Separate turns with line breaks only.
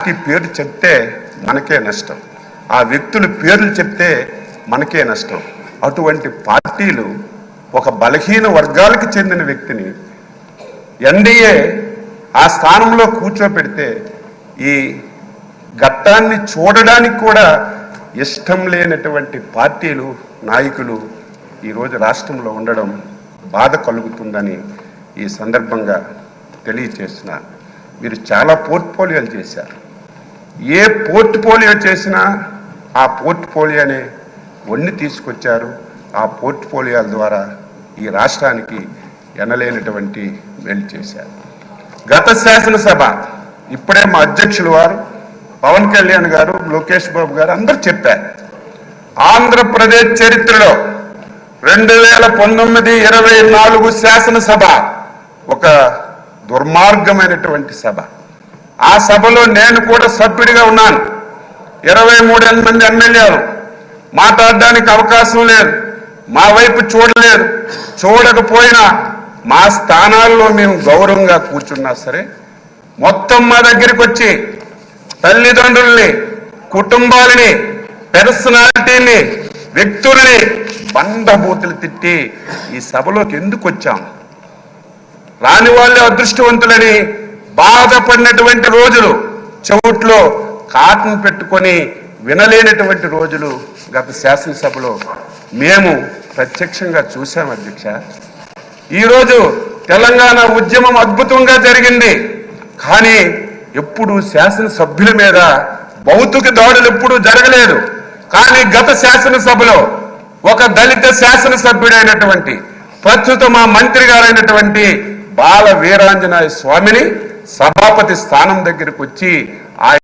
Party పేరు చెప్తే మనకే నష్టం. ఆ వ్యక్తుల పేర్లు చెప్తే మనకే నష్టం. అటువంటి పార్టీలు ఒక బలహీన వర్గాలకు చెందిన వ్యక్తిని ఎన్డీఏ ఆ స్థానంలో కూర్చోపెడితే ఈ ఘట్టాన్ని చూడడానికి కూడా ఇష్టం లేనటువంటి పార్టీలు నాయకులు ఈరోజు రాష్ట్రంలో ఉండడం బాధ కలుగుతుందని ఈ సందర్భంగా తెలియచేసిన మీరు చాలా పోర్ట్ఫోలియోలు చేశారు. ఏ పోర్ట్ఫోలియో చేసినా ఆ పోర్ట్ఫోలియోనే వండి తీసుకొచ్చారు. ఆ పోర్ట్ఫోలియోల ద్వారా ఈ రాష్ట్రానికి ఎనలేనటువంటి మేలు చేశారు. గత శాసనసభ ఇప్పుడే మా అధ్యక్షులు వారు పవన్ కళ్యాణ్ గారు లోకేష్ బాబు గారు అందరూ చెప్పారు. ఆంధ్రప్రదేశ్ చరిత్రలో రెండు వేల పంతొమ్మిది ఇరవై నాలుగు శాసనసభ ఒక దుర్మార్గమైనటువంటి సభ. ఆ సభలో నేను కూడా సభ్యుడిగా ఉన్నాను. ఇరవై మూడు మంది ఎమ్మెల్యేలు. మాట్లాడడానికి అవకాశం లేదు. మా వైపు చూడలేదు. చూడకపోయినా మా స్థానాల్లో మేము గౌరవంగా కూర్చున్నా సరే మొత్తం మా దగ్గరికి వచ్చి తల్లిదండ్రుల్ని కుటుంబాలని పర్సనాలిటీని వ్యక్తుల్ని బండబూతులు తిట్టి ఈ సభలోకి ఎందుకు వచ్చాం? రాని వాళ్ళే అదృష్టవంతులని బాధపడినటువంటి రోజులు చెవుట్లో కాటన్ పెట్టుకొని వినలేనటువంటి రోజులు గత శాసనసభలో మేము ప్రత్యక్షంగా చూశాం అధ్యక్ష. ఈరోజు తెలంగాణ ఉద్యమం అద్భుతంగా జరిగింది. కానీ ఎప్పుడు శాసనసభ్యుల మీద భౌతిక దాడులు ఎప్పుడూ జరగలేదు. కానీ గత శాసనసభలో ఒక దళిత శాసనసభ్యుడైనటువంటి ప్రస్తుతం మా మంత్రి గారైనటువంటి బాల వీరాంజనాయ స్వామిని సభాపతి స్థానం దగ్గరకు వచ్చి ఆయన